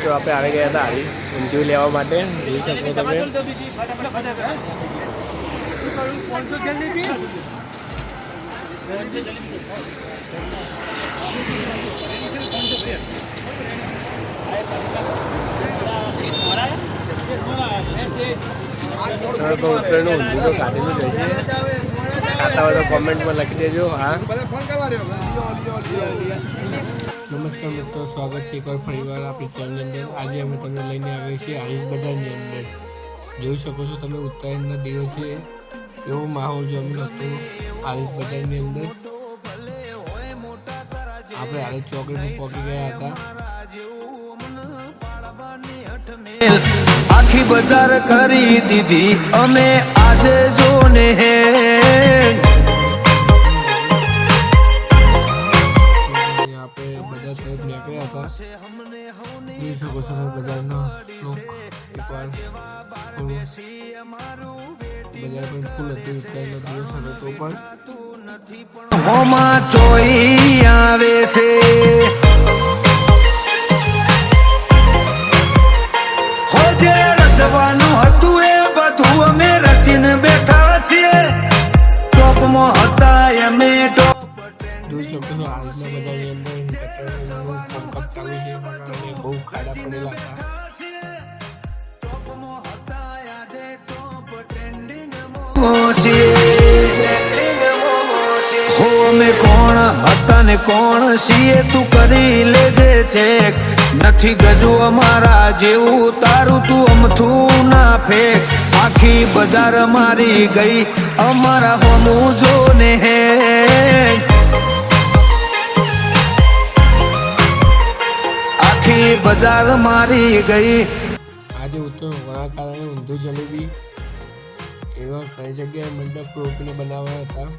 મિત્રો આપણે આવી ગયા હતા આવી ઊંધિયું લેવા માટે. જોઈ શકો તમે. તો તો તો કોમેન્ટમાં લખી દેજો, હા. નમસ્કાર મિત્રો, સ્વાગત છે એકવાર ફરીવાર આપણી ચેનલની અંદર. આજે અમે તમને લઈને આવીએ છીએ આયુષ બજારની અંદર. જોઈ શકો છો તમે, ઉત્તરાયણના દિવસે કેવો માહોલ જમ્યો હતો આયુષ બજારની અંદર. આપણે હાલે ચોકડીમાં પહોંચી ગયા હતા. આખી બજાર કરી દીધી. અમે આજે આપણે રચવાનું હતું. એ બધું અમે રચીને બેઠા છીએ. ટોપમાં હતા જોઈ છો છે કોણ? હતા ને કોણ? સીએ તું કરી લેજે ચેક નથી ગજુ અમારા જેવું, તારું તું અમથું ના ફેક. આખી બજાર મારી ગઈ, અમારા હોમું જો ને હે બજાર મારી ગઈ. આજે ઉત્તરાયણ હોવાના કારણે ઊંધું જલેબી એવા કઈ જગ્યાએ મંડપ રોપીને બનાવ્યા હતા.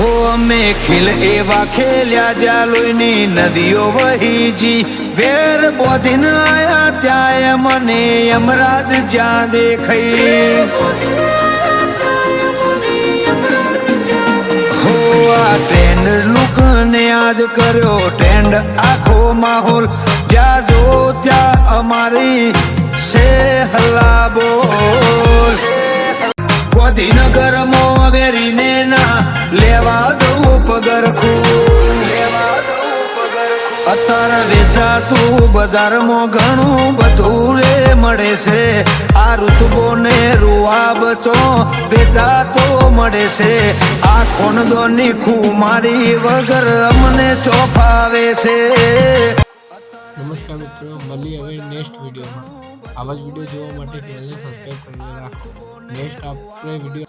હો અમે ખેલ એવા ખેલ્યા જ્યાં લોહીની નદીઓ વહીજી વેર બોધીન મને યમરાજ જ્યાં દેખાઈ. હો, આ ટ્રેન્ડ લુક આજ કર્યો ટ્રેન્ડ આખો માહોલ. જ્યાં જો ત્યાં અમારી સે હલ્લા બોલ. ગાંધીનગરમાં વેરીને ના લેવા દઉં પગરખું. અત્યારે વેચાતું બજારમાં ઘણું બધું રે મળે છે. આ ઋતુબો ને રૂઆ બચો વેચાતો મળે છે. આ ખોનદોની ખુમારી વગર અમને ચોફાવે છે. નમસ્કાર મિત્રો, મળીએ હવે નેક્સ્ટ વિડીયોમાં. આવા જ વીડિયો જોવા માટે ચેનલને સબસ્ક્રાઈબ કરીને રાખો. નેક્સ્ટ આપણે વીડિયો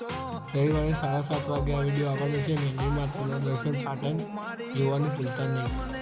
રવિવારે સાડા સાત વાગે આ વીડિયો આવવાનો છે. મેની માતાના દર્શન પાટણ જોવાનું ભૂલતા નહીં.